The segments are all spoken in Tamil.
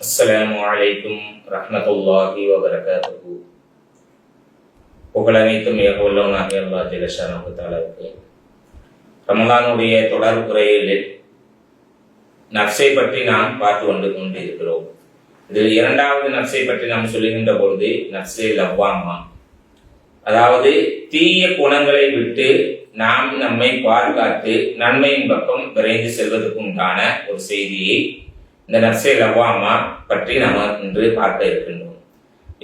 அஸ்லாம் வலைக்கும் ரஹமத்துல்லாஹி வபரகாத்து புகழனைத்தும் ஏகவுள்ளவனாகிய ரமலானுடைய தொடர்புரையில் நர்சை பற்றி நாம் பார்த்து கொண்டு கொண்டு இதில் இரண்டாவது நர்சை பற்றி நாம் சொல்லுகின்ற பொழுது நப்சை லவ்வாமா? அதாவது தீய குணங்களை விட்டு நாம் நம்மை பாதுகாத்து நன்மையின் பக்கம் விரைந்து செல்வதற்கு உண்டான ஒரு செய்தியை இந்த நர்சே லவாமா பற்றி நாம் இன்று பார்க்க இருக்கின்றோம்.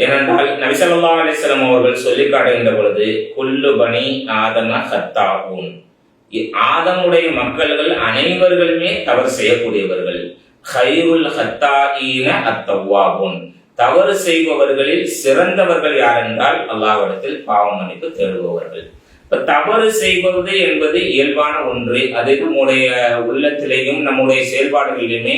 ஏனென்றால் நபிசல்லா அலிஸ்லாம் அவர்கள் சொல்லி காட்டுகின்ற பொழுது குல்லு பனி ஆதம ஹத்தாகும் ஆதமுடைய மக்கள்கள் அனைவர்களுமே தவறு செய்யக்கூடியவர்கள். ஹைருல் ஹத்தாகீன அத்தவாகும் தவறு செய்பவர்களில் சிறந்தவர்கள் யார் என்றால் அல்லாவிடத்தில் பாவம் மன்னிப்பு தேடுபவர்கள். இப்ப தவறு செய்வது என்பது இயல்பான ஒன்று. அது நம்முடைய உள்ளத்திலேயும் நம்முடைய செயல்பாடுகளிலுமே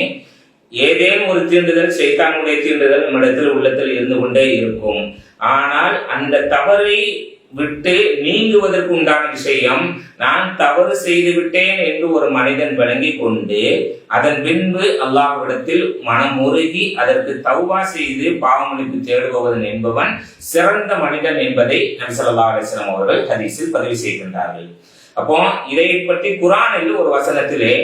ஏதேனும் ஒரு தீண்டுதல் சைத்தானுடைய தீண்டுதல் நம்மிடத்தில் உள்ளத்தில் இருந்து கொண்டே இருக்கும். ஆனால் அந்த தவறை விட்டு நீங்குவதற்கு உண்டான விஷயம் நான் தவறு செய்து விட்டேன் என்று ஒரு மனிதன் விளங்கி கொண்டு அதன் பின்பு அல்லாஹ்விடத்தில் மனம் உருகி அதற்கு தௌபா செய்து பாவமளிப்பு தேடுபவன் என்பவன் சிறந்த மனிதன் என்பதை நபிசல்லா அலிஸ்லாம் அவர்கள் ஹதீஸில் பதிவு செய்கின்றார்கள் அப்போ இதை பற்றி குரானில் ஒரு வசனத்திலே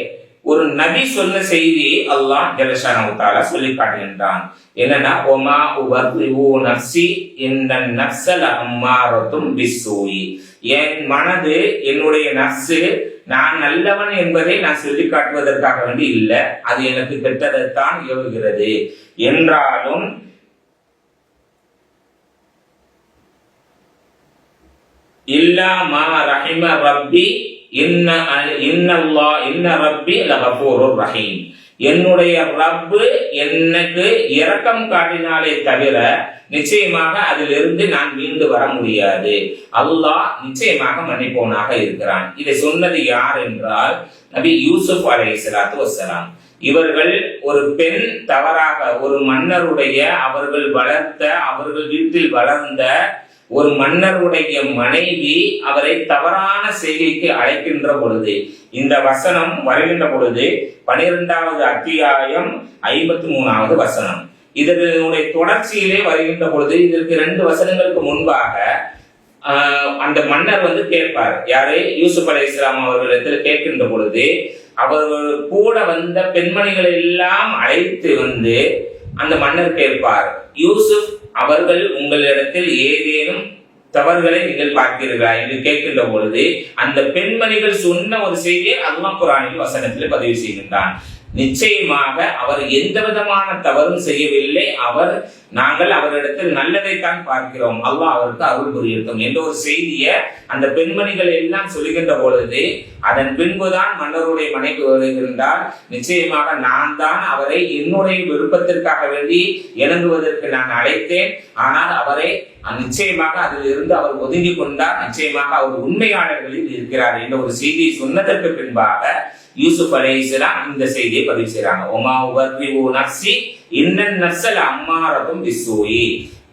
ஒரு நபி சொன்ன செய்தியை அல்லாஹ் ஜலஷானு சொல்லி காட்டுகின்றான். என்னன்னா ஒமா உபர்ரிவு நப்சி இந்த நப்சல அம்மாரத்தும் பிசூயி என் மனது என்னுடைய நப்சு நான் நல்லவன் என்பதை நான் சொல்லி காட்டுவதற்காக வேண்டி இல்லை அது எனக்கு கெட்டதைத்தான் ஏவுகிறது என்றாலும் இல்லா ரஹிம ரப்பி இன்ன இன்னல்லா இன்ன ரப்பி லகஃபூருர் ரஹீம். என்னுடைய ரப்பு எனக்கு இரக்கம் காட்டினாலே தவிர நிச்சயமாக அதிலிருந்து நான் மீண்டு வர முடியாது. அல்லாஹ் நிச்சயமாக மன்னிப்போனாக இருக்கிறான். இதை சொன்னது யார் என்றால் நபி யூசுப் அலை சலாத்து வசலாம் இவர்கள் ஒரு பெண் தவறாக ஒரு மன்னருடைய அவர்கள் வளர்த்த அவர்கள் வீட்டில் வளர்ந்த ஒரு மன்னருடைய மனைவி அவரை தவறான செய்திக்கு அழைக்கின்ற பொழுது இந்த வசனம் வருகின்ற பொழுது பனிரெண்டாவது அத்தியாயம் ஐம்பத்தி மூணாவது வசனம். இதனுடைய தொடர்ச்சியிலே வருகின்ற பொழுது இதற்கு ரெண்டு வசனங்களுக்கு முன்பாக அந்த மன்னர் வந்து கேட்பார். யாரு? யூசுப் அலி இஸ்லாம் அவர்களிடத்தில் கேட்கின்ற பொழுது அவர் கூட வந்த பெண்மணிகளை எல்லாம் அழைத்து வந்து அந்த மன்னர் கேட்பார். யூசுப் அவர்கள் உங்களிடத்தில் ஏதேனும் தவறுகளை நீங்கள் பார்க்கிறீர்களா என்று கேட்கின்ற பொழுது அந்த பெண்மணிகள் சொன்ன ஒரு செய்தியை அல்லாஹ் குரானில் வசனத்தில் பதிவு செய்கின்றான். நிச்சயமாக அவர் எந்த விதமான தவறும் செய்யவில்லை. அவர் நாங்கள் அவரிடத்தில் நல்லதைத்தான் பார்க்கிறோம். அல்லாஹ் அவருக்கு அருள் புரியட்டும் என்ற ஒரு செய்தியை அந்த பெண்மணிகள் எல்லாம் சொல்லுகின்ற பொழுது அதன் பின்புதான் மன்னருடைய மனைவி வருகின்றால் நிச்சயமாக நான் தான் அவரை என்னுடைய விருப்பத்திற்காக வேண்டி இணங்குவதற்கு நான் அழைத்தேன். ஆனால் அவரை நிச்சயமாக அதில் இருந்து அவர் ஒதுங்கி கொண்டார். நிச்சயமாக அவர் உண்மையாளர்களில் இருக்கிறார் என்ற ஒரு செய்தியை சொன்னதற்கு பின்பாக யூசுப் அலைஹிஸ்ஸலாம் இந்த செய்தியை பதிவு செய்கிறாங்க ஒமா உபர்ரிவு நஃப்சி இன்னன் நஃப்ஸல் அம்மாரத்தும் பிஸ்ஸூயி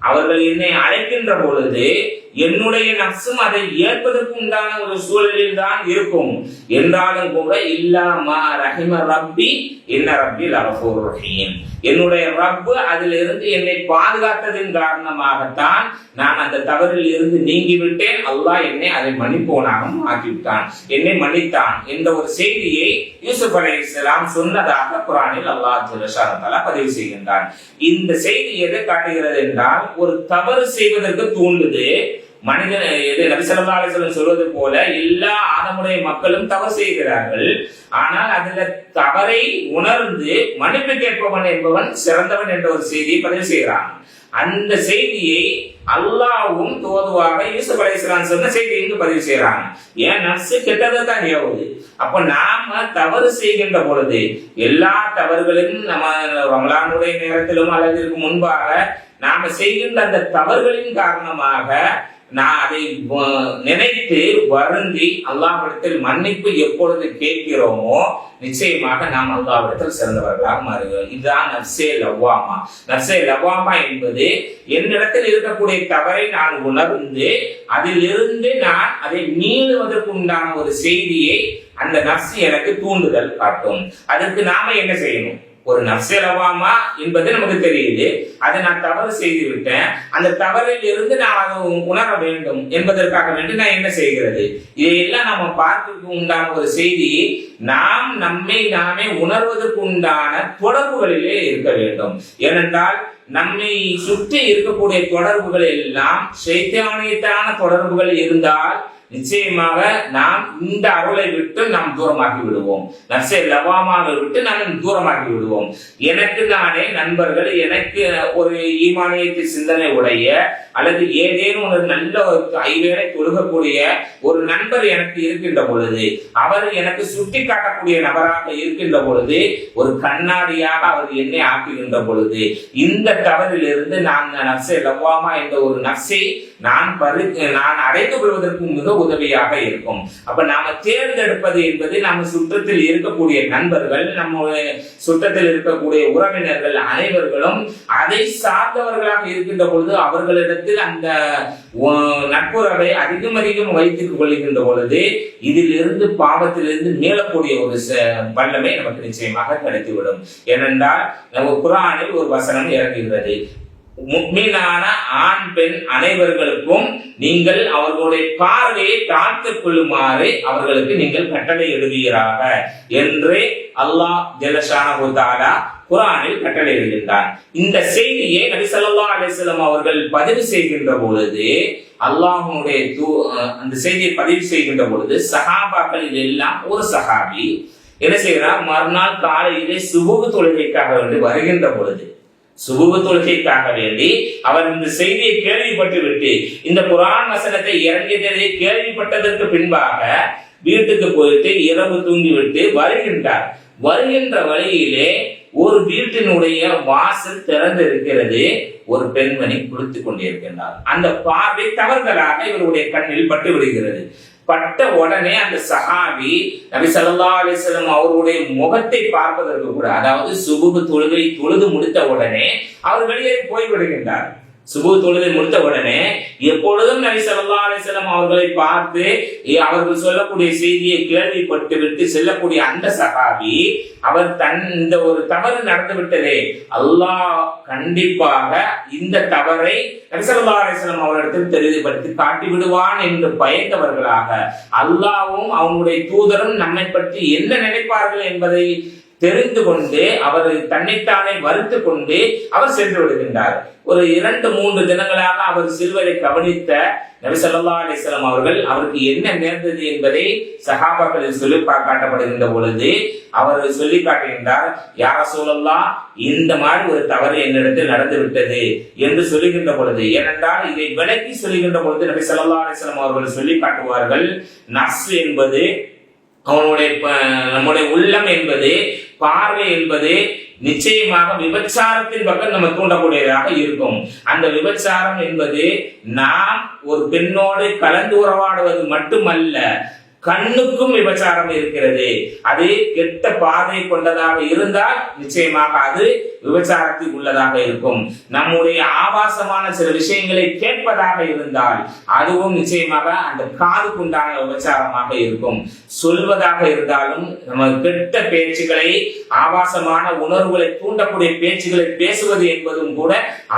அவர்கள் என்னை அழைக்கின்ற பொழுது என்னுடைய நப்சும் அதை ஏற்பதற்கு உண்டான ஒரு சூழலில் தான் இருக்கும். என்றாலும் கூட இல்லாமா ரஹிம ரப்பி என்ன ரப்பி லகூர் ரஹீம். என்னுடைய ரப்பு அதிலிருந்து என்னை பாதுகாத்ததின் காரணமாகத்தான் நான் அந்த தவறில் இருந்து நீங்கிவிட்டேன். அல்லாஹ் என்னை அதை மன்னிப்போனாகவும் ஆக்கிவிட்டான். என்னை மன்னித்தான் என்ற ஒரு செய்தியை யூசுப் அலை இஸ்லாம் சொன்னதாக குரானில் அல்லாஹ் ஜலஷானத்தாலா பதிவு செய்கின்றான். இந்த செய்தி எதை காட்டுகிறது என்றால் ஒரு தவறு செய்வதற்கு தூண்டுது மனிதன் எது நபிசல்லா அலிஸ்லம் சொல்வது போல எல்லா ஆதமுடைய மக்களும் தவறு செய்கிறார்கள். ஆனால் அதுல தவறை உணர்ந்து மன்னிப்பு கேட்பவன் என்பவன் சிறந்தவன் என்ற ஒரு செய்தியை பதிவு செய்கிறான். அந்த செய்தியை அல்லாவும் தோதுவாக யூசுப் அலைஹிஸ்ஸலாம் சொன்ன செய்தி இங்கு பதிவு செய்யறாங்க ஏன்? நப்சு கெட்டதை தான் ஏவுது. அப்ப நாம தவறு செய்கின்ற பொழுது எல்லா தவறுகளும் நம்ம ரமலானுடைய நேரத்திலும் அல்லது முன்பாக நாம செய்கின்ற அந்த தவறுகளின் காரணமாக நான் அதை நினைத்து வருந்தி அல்லாஹ்விடத்தில் மன்னிப்பு எப்பொழுது கேட்கிறோமோ நிச்சயமாக நாம் அல்லாவிடத்தில் சிறந்தவர்களாக மாறுகிறோம் இதுதான் நர்சே லவ்வாமா. நர்சே லவ்வாமா என்பது என்னிடத்தில் இருக்கக்கூடிய தவறை நான் உணர்ந்து அதிலிருந்து நான் அதை மீளுவதற்கு உண்டான ஒரு செய்தியை அந்த நப்சு எனக்கு தூண்டுதல் காட்டும். அதற்கு நாம என்ன செய்யணும்? ஒரு நப்சே என்பது நமக்கு தெரியுது. அதை நான் தவறு செய்து விட்டேன். அந்த தவறில் இருந்து நான் அதை உணர வேண்டும் என்பதற்காக வேண்டி நான் என்ன செய்கிறது? இதையெல்லாம் நம்ம பார்ப்பதற்கு உண்டான ஒரு செய்தி நாம் நம்மை நாமே உணர்வதற்கு உண்டான தொடர்புகளிலே இருக்க வேண்டும். ஏனென்றால் நம்மை சுற்றி இருக்கக்கூடிய தொடர்புகள் எல்லாம் சைத்தானியத்தான தொடர்புகள் இருந்தால் நிச்சயமாக நாம் இந்த அருளை விட்டு நாம் தூரமாகி விடுவோம். நர்சை லவாமாவை விட்டு நாம் தூரமாகி விடுவோம். எனக்கு நானே நண்பர்கள் எனக்கு ஒரு ஈமானியத்தை சிந்தனை உடைய அல்லது ஏதேனும் ஒரு நல்ல ஒரு ஐவேளை தொழுகக்கூடிய ஒரு நண்பர் எனக்கு இருக்கின்ற பொழுது அவர் எனக்கு சுட்டி காட்டக்கூடிய நபராக இருக்கின்ற பொழுது ஒரு கண்ணாடியாக அவர் என்னை ஆக்குகின்ற பொழுது இந்த தவறிலிருந்து நான் நர்சை லவ்வாமா என்ற ஒரு நர்சை நான் பரு நான் அடைந்து கொள்வதற்கு மிக உதவியாக இருக்கும். அப்ப நாம தேர்ந்தெடுப்பது என்பது நம்ம சுற்றத்தில் இருக்கக்கூடிய நண்பர்கள் நம்ம சுற்றத்தில் இருக்கக்கூடிய உறவினர்கள் அனைவர்களும் அதை சார்ந்தவர்களாக இருக்கின்ற பொழுது அவர்களிடத்தில் அந்த உ- நட்புறவை அதிகம் அதிகம் வைத்துக் கொள்கின்ற பொழுது இதிலிருந்து பாவத்திலிருந்து மீளக்கூடிய ஒரு ச- வல்லமை நமக்கு நிச்சயமாக கிடைத்துவிடும். ஏனென்றால் நம்ம குரானில் ஒரு வசனம் இறங்குகிறது. முக்மீனான ஆண் பெண் அனைவர்களுக்கும் நீங்கள் அவர்களுடைய பார்வையை தாழ்த்துக் கொள்ளுமாறு அவர்களுக்கு நீங்கள் கட்டளை எழுதுகிறாக என்று அல்லாஹ் ஜெலஷானஹு குரானில் கட்டளை எழுதுகின்றார் இந்த செய்தியை நபிசல்லா ஸல்லல்லாஹு அவர்கள் பதிவு செய்கின்ற பொழுது அல்லாஹனுடைய தூ- அஹ் அந்த செய்தியை பதிவு செய்கின்ற பொழுது சஹாபாக்களில் எல்லாம் ஒரு சஹாபி என்ன செய்கிறார்? மறுநாள் காலையிலே சுபுகு தொழுகைக்காக வேண்டி வருகின்ற பொழுது சுபுப தொழுகைக்காக வேண்டி அவர் இந்த செய்தியை கேள்விப்பட்டுவிட்டு இந்த குரான் வசனத்தை இறங்கியதை கேள்விப்பட்டதற்கு பின்பாக வீட்டுக்கு போயிட்டு இரவு தூங்கிவிட்டு வருகின்றார். வருகின்ற வழியிலே ஒரு வீட்டினுடைய வாசல் திறந்து இருக்கிறது ஒரு பெண்மணி குளித்துக் கொண்டிருக்கின்றார். அந்த பார்வை தவறுதலாக இவருடைய கண்ணில் பட்டு விடுகிறது பட்ட உடனே அந்த சஹாபி நபி சல்லா அலிஸ்லம் அவருடைய முகத்தை பார்ப்பதற்கு கூட அதாவது சுபுகு தொழுகை தொழுது முடித்த உடனே அவர் வெளியே போய் விடுகின்றார் சுபு தொழுகை முடித்த உடனே எப்பொழுதும் நபி சல்லா அலிசல்லாம் அவர்களை பார்த்து அவர்கள் சொல்லக்கூடிய செய்தியை கேள்விப்பட்டு விட்டு செல்லக்கூடிய அந்த சகாபி அவர் தன் இந்த ஒரு தவறு நடந்து விட்டதே. அல்லாஹ் கண்டிப்பாக இந்த தவறை நபி ஸல்லல்லாஹு அலைஹி அவரிடத்தில் காட்டி விடுவான் என்று பயந்தவர்களாக அல்லாஹ்வும் அவனுடைய தூதரும் நம்மை பற்றி என்ன நினைப்பார்கள் என்பதை தெரிந்து கொண்டு அவர் தன்னைத்தானே மறுத்து கொண்டு அவர் சென்று விடுகின்றார். ஒரு இரண்டு மூன்று தினங்களாக அவர் சிறுவரை கவனித்த நபிசல்லா அலிஸ்லாம் அவர்கள் அவருக்கு என்ன நேர்ந்தது என்பதை சகாபாக்களில் சொல்லி பா- காட்டப்படுகின்ற பொழுது அவர் சொல்லி காட்டுகின்றார் யார சொல்லலாம் இந்த மாதிரி ஒரு தவறு என்னிடத்தில் நடந்து விட்டது என்று சொல்லுகின்ற பொழுது ஏனென்றால் இதை விளக்கி சொல்லுகின்ற பொழுது நபி சல்லா அலிஸ்லாம் அவர்கள் சொல்லி காட்டுவார்கள் நஸ் என்பது அவனுடைய நம்முடைய உள்ளம் என்பது பார்வை என்பது நிச்சயமாக விபச்சாரத்தின் பக்கம் நம்ம தூண்டக்கூடியதாக இருக்கும். அந்த விபச்சாரம் என்பது நாம் ஒரு பெண்ணோடு கலந்து உறவாடுவது மட்டுமல்ல கண்ணுக்கும் விபச்சாரம் இருக்கிறது. அது கெட்ட பாதை கொண்டதாக இருந்தால் நிச்சயமாக அது விபச்சாரத்தில் உள்ளதாக இருக்கும். நம்முடைய ஆபாசமான சில விஷயங்களை கேட்பதாக இருந்தால் அதுவும் நிச்சயமாக அந்த காதுக்கு உண்டான விபச்சாரமாக இருக்கும். சொல்வதாக இருந்தாலும் நம்ம கெட்ட பேச்சுக்களை ஆபாசமான உணர்வுகளை தூண்டக்கூடிய பேச்சுகளை பேசுவது என்பதும் கூட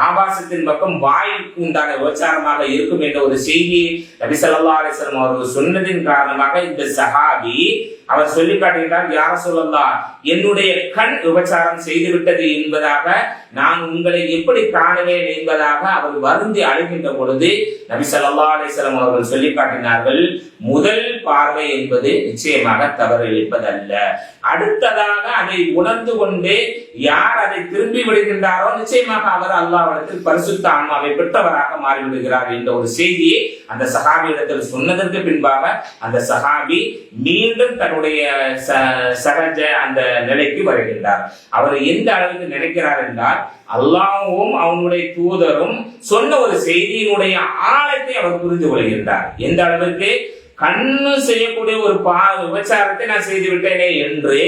ஆபாசத்தின் பக்கம் வாய்க்கு உண்டான விபச்சாரமாக இருக்கும் என்ற ஒரு செய்தியை நபி ஸல்லல்லாஹு அவர்கள் சொன்னதின் காரணமாக இந்த சஹாபி அவர் சொல்லி காட்டுகிறார் யார சொல்லலாம் என்னுடைய கண் விபச்சாரம் செய்துவிட்டது என்பதாக நான் உங்களை எப்படி காணுவேன் என்பதாக அவர் வருந்தி அழுகின்ற பொழுது நபி சல்லா அலிஸ்லாம் அவர்கள் சொல்லி காட்டினார்கள் முதல் பார்வை என்பது நிச்சயமாக தவறு இழிப்பதல்ல அடுத்ததாக அதை உணர்ந்து கொண்டு யார் அதை திரும்பி விடுகின்றாரோ நிச்சயமாக அவர் அல்லாவிடத்தில் பரிசுத்த ஆன்மாவை பெற்றவராக மாறிவிடுகிறார் என்ற ஒரு செய்தியை அந்த சஹாபியிடத்தில் சொன்னதற்கு பின்பாக அந்த சஹாபி மீண்டும் தன்னுடைய தன்னுடைய சகஜ அந்த நிலைக்கு வருகின்றார். அவர் எந்த அளவுக்கு நினைக்கிறார் என்றால் அல்லாவும் அவனுடைய தூதரும் சொன்ன ஒரு செய்தியினுடைய ஆழத்தை அவர் புரிந்து கொள்கின்றார். எந்த அளவுக்கு கண்ணு செய்யக்கூடிய ஒரு பா விபச்சாரத்தை நான் செய்து விட்டேனே என்று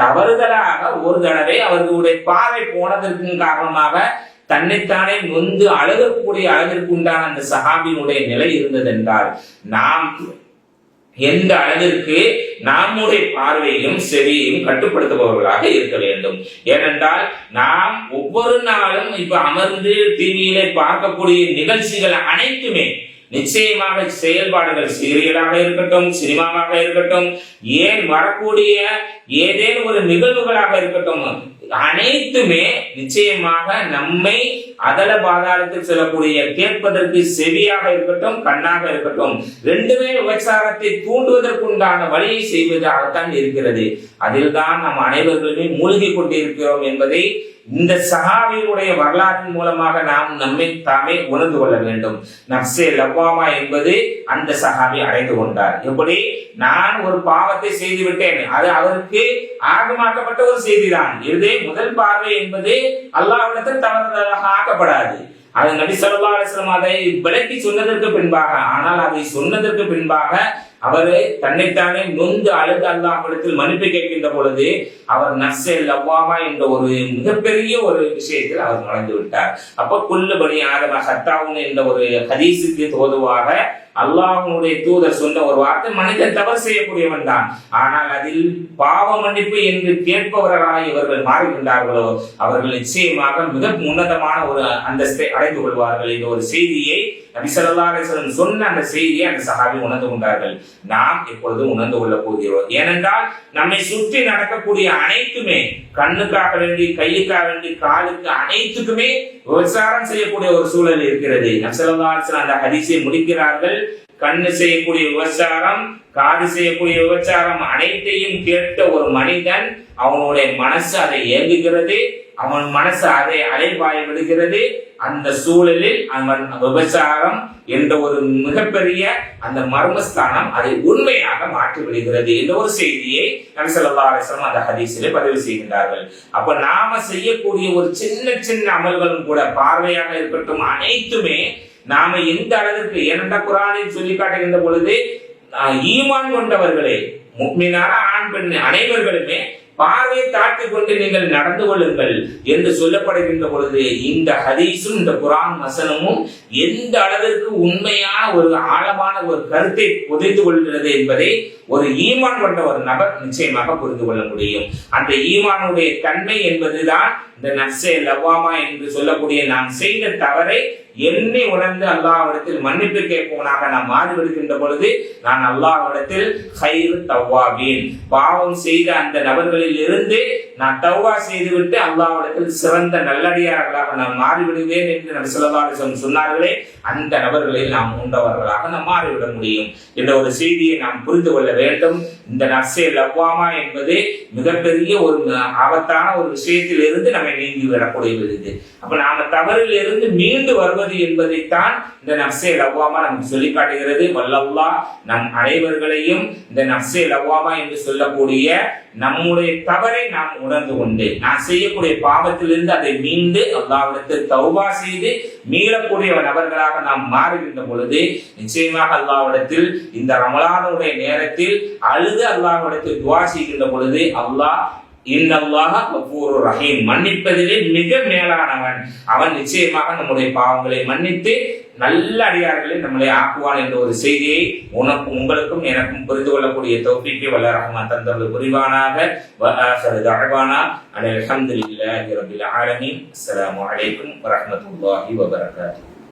தவறுதலாக ஒரு தடவை அவர்களுடைய பார்வை போனதற்கு காரணமாக தன்னைத்தானே நொந்து அழகக்கூடிய அளவிற்கு உண்டான அந்த சஹாபியினுடைய நிலை இருந்ததென்றால் நாம் எந்த அளவிற்கு நம்முடைய பார்வையும் செவியையும் கட்டுப்படுத்துபவர்களாக இருக்க வேண்டும். ஏனென்றால் நாம் ஒவ்வொரு நாளும் இப்ப அமர்ந்து டிவியிலே பார்க்கக்கூடிய நிகழ்ச்சிகள் அனைத்துமே நிச்சயமாக செயல்பாடுகள் சீரியலாக இருக்கட்டும் சினிமாவாக இருக்கட்டும் ஏன் வரக்கூடிய ஏதேனும் ஒரு நிகழ்வுகளாக இருக்கட்டும் அனைத்துமே நிச்சயமாக நம்மை அதல பாதாளத்தில் செல்லக்கூடிய கேட்பதற்கு செவியாக இருக்கட்டும் கண்ணாக இருக்கட்டும் ரெண்டுமே விபச்சாரத்தை தூண்டுவதற்குண்டான வழியை செய்வதாகத்தான் இருக்கிறது. அதில் தான் நாம் அனைவர்களுமே மூழ்கி கொண்டிருக்கிறோம் என்பதை இந்த சஹாபியினுடைய வரலாற்றின் மூலமாக நாம் நம்மை தாமே உணர்ந்து கொள்ள வேண்டும். நப்சே லவ்வாமா என்பது அந்த சகாவி அடைந்து கொண்டார். எப்படி? நான் ஒரு பாவத்தை செய்து விட்டேன். அது அவருக்கு ஆகமாக்கப்பட்ட ஒரு செய்திதான். இது முதல் பார்வை என்பது அல்லாவிடத்தில் தவறுதலாக பார்க்கப்படாது அது நபி சொல்லா அலிஸ்லாம் அதை விளக்கி சொன்னதற்கு பின்பாக ஆனால் அதை சொன்னதற்கு பின்பாக அவரே தன்னைத்தானே நொந்து அழுது அல்லாஹ்விடத்தில் மன்னிப்பு கேட்கின்ற பொழுது அவர் நர்சே லவ்வாமா என்ற ஒரு மிகப்பெரிய ஒரு விஷயத்தில் அவர் நுழைந்து விட்டார். அப்ப குல்லுபடி ஆதம சத்தாவுன் என்ற ஒரு ஹதீஸுக்கு தோதுவாக அல்லாஹனுடைய தூதர் சொன்ன ஒரு வார்த்தை மனிதன் தவறு செய்யக்கூடியவன் தான். ஆனால் அதில் பாவ மன்னிப்பு என்று கேட்பவர்களாக இவர்கள் மாறுகின்றார்களோ அவர்கள் நிச்சயமாக மிக உன்னதமான ஒரு அந்தஸ்தை அடைந்து கொள்வார்கள் இந்த ஒரு செய்தியை நபி சொன்ன அந்த செய்தியை அந்த சஹாபி உணர்ந்து கொண்டார்கள். நாம் எப்பொழுதும் உணர்ந்து கொள்ள போகிறோம் ஏனென்றால் நம்மை சுற்றி நடக்கக்கூடிய அனைத்துமே கண்ணுக்காக வேண்டி கையுக்காக வேண்டி காலுக்கு அனைத்துக்குமே விவசாரம் செய்யக்கூடிய ஒரு சூழல் இருக்கிறது. நபி அந்த ஹரிசை முடிக்கிறார்கள். கண்ணு செய்யக்கூடிய விபச்சாரம் காது செய்யக்கூடிய விபச்சாரம் அனைத்தையும் கேட்ட ஒரு மனிதன் அவனுடைய மனசு அதை ஏங்குகிறது அவன் மனசு அதை அலைபாய விடுகிறது. அந்த சூழலில் அவன் விபச்சாரம் என்ற ஒரு மிகப்பெரிய அந்த மர்மஸ்தானம் அதை உண்மையாக மாற்றி விடுகிறது என்ற ஒரு செய்தியை நபி ஸல்லல்லாஹு அந்த ஹதீஸிலே பதிவு செய்கின்றார்கள். அப்ப நாம செய்யக்கூடிய ஒரு சின்ன சின்ன அமல்களும் கூட பார்வையாக இருக்கட்டும் அனைத்துமே நாம எந்த அளவிற்கு ஏனென்றா குரானில் சொல்லி காட்டுகின்ற பொழுது ஈமான் கொண்டவர்களே முக்மினான ஆண் பெண் அனைவர்களுமே பார்வையை தாழ்த்தி கொண்டு நீங்கள் நடந்து கொள்ளுங்கள் என்று சொல்லப்படுகின்ற பொழுது இந்த ஹதீஸும் இந்த குரான் வசனமும் எந்த அளவிற்கு உண்மையான ஒரு ஆழமான ஒரு கருத்தை புதைந்து கொள்கிறது என்பதை ஒரு ஈமான் கொண்ட ஒரு நபர் நிச்சயமாக புரிந்து கொள்ள முடியும். அந்த ஈமானுடைய தன்மை என்பதுதான் இந்த நர்சே லவ்வாமா என்று சொல்லக்கூடிய நான் செய்த தவறை என்னை உணர்ந்து அல்லாஹ்விடத்தில் மன்னிப்பு கேட்பவனாக நான் மாறிவிடுகின்ற பொழுது நான் அல்லாஹ்விடத்தில் ஹைரு தவ்வாபீன். பாவம் செய்த அந்த நபர்களில் இருந்து நான் தௌவா செய்துவிட்டு அல்லாவிடத்தில் சிறந்த நல்லடியார்களாக நான் மாறிவிடுவேன் என்று நம் ஸல்லல்லாஹு சொன்னார்களே அந்த நபர்களில் நாம் உண்டவர்களாக நாம் மாறிவிட முடியும். என்ற ஒரு செய்தியை நாம் புரிந்து கொள்ள வேண்டும். இந்த நர்சே லவ்வாமா என்பது மிகப்பெரிய ஒரு ஆபத்தான ஒரு விஷயத்தில் இருந்து நம்மை நீங்கி விடக்கூடியது. இது அப்ப நாம தவறில் இருந்து மீண்டு வருவது என்பதைத்தான் இந்த நப்சே லவ்வாமா நமக்கு சொல்லி காட்டுகிறது வல்லல்லா நம் அனைவர்களையும் இந்த நப்சே லவ்வாமா என்று சொல்லக்கூடிய நம்முடைய தவறை நாம் உணர்ந்து கொண்டு நான் செய்யக்கூடிய பாவத்திலிருந்து அதை மீண்டு அல்லாவிடத்தில் தௌபா செய்து மீளக்கூடிய நபர்களாக நாம் மாறுகின்ற பொழுது நிச்சயமாக அல்லாவிடத்தில் இந்த ரமலானுடைய நேரத்தில் அழுது அல்லாவிடத்தில் துவா செய்கின்ற பொழுது அல்லாஹ் இன்னல்லாக ஒவ்வொரு ரஹீம். மன்னிப்பதிலே மிக மேலானவன். அவன் நிச்சயமாக நம்முடைய பாவங்களை மன்னித்து நல்ல அடியார்களை நம்மளை ஆக்குவான் என்ற ஒரு செய்தியை உனக்கும் உங்களுக்கும் எனக்கும் புரிந்து கொள்ளக்கூடிய தௌஃபீக்கை வல்ல ரஹ்மான் தந்தவர்கள் புரிவானாக. வ ஆஹிரு தஅவானா அனில் அல்ஹம்துலில்லாஹி ரப்பில் ஆலமீன். அஸ்ஸலாமு